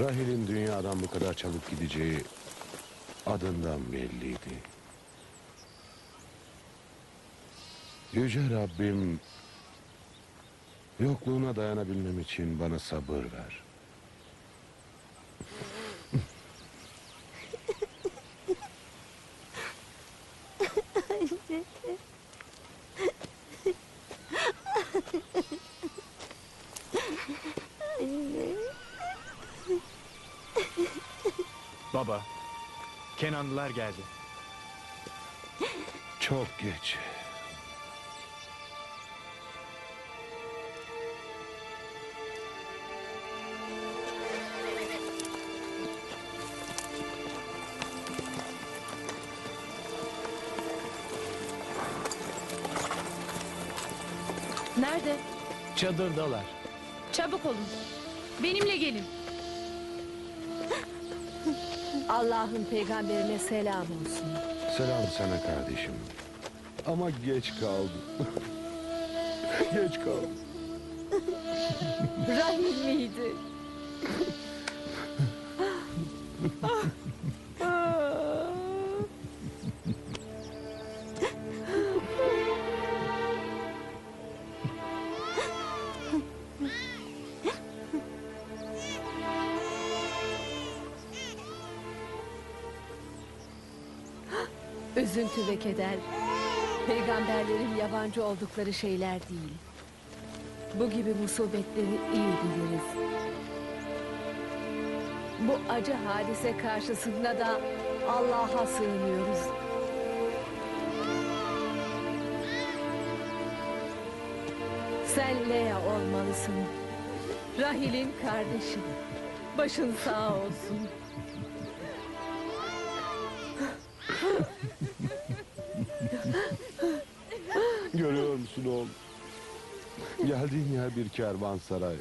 Rahil'in dünyadan bu kadar çabuk gideceği adından belliydi. Yüce Rabbim yokluğuna dayanabilmem için bana sabır ver. Baba, Kenanlılar geldi. Çok geç. Nerede? Çadırdalar. Çabuk olun. Benimle gelin. Allah'ın peygamberine selam olsun. Selam sana kardeşim. Ama geç kaldım. geç kaldım. Rahil miydi? Üzüntü ve keder peygamberlerin yabancı oldukları şeyler değil. Bu gibi musibetleri iyi biliriz. Bu acı hadise karşısında da Allah'a sığınıyoruz. Sen Leia olmalısın. Rahil'in kardeşi. Başın sağ olsun. Görüyor musun oğlum? Geldiğin yer bir kervansaray.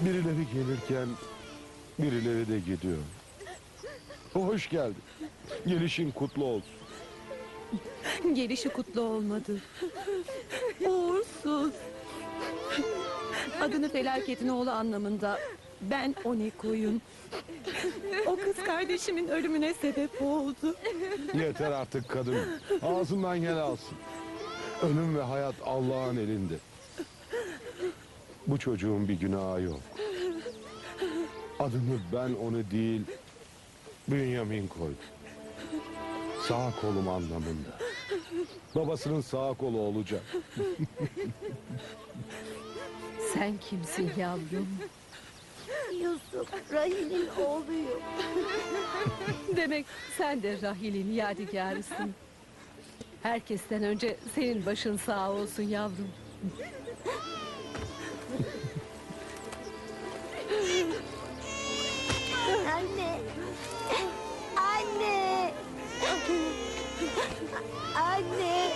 Birileri gelirken birileri de gidiyor. Hoş geldin. Gelişin kutlu olsun. Gelişi kutlu olmadı. Uğursuz. Adını felaketin oğlu anlamında ben Oniko'yum. O kız kardeşimin ölümüne sebep oldu. Yeter artık kadın. Ağzından gel alsın. Ölüm ve hayat Allah'ın elinde. Bu çocuğun bir günahı yok. Adını ben onu değil, Bünyamin koydum. Sağ kolum anlamında. Babasının sağ kolu olacak. Sen kimsin yavrum? Yusuf, Rahil'in oğluyum. Demek sen de Rahil'in yadigarısın. Herkesten önce senin başın sağ olsun yavrum. Anne. Anne. Anne.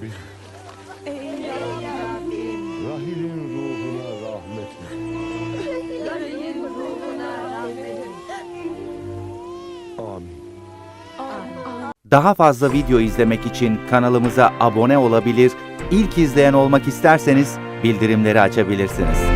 Ey Rabbim, Rahil'in ruhuna rahmet. Rahil'in ruhuna rahmet Amin. Daha fazla video izlemek için kanalımıza abone olabilir, ilk izleyen olmak isterseniz bildirimleri açabilirsiniz.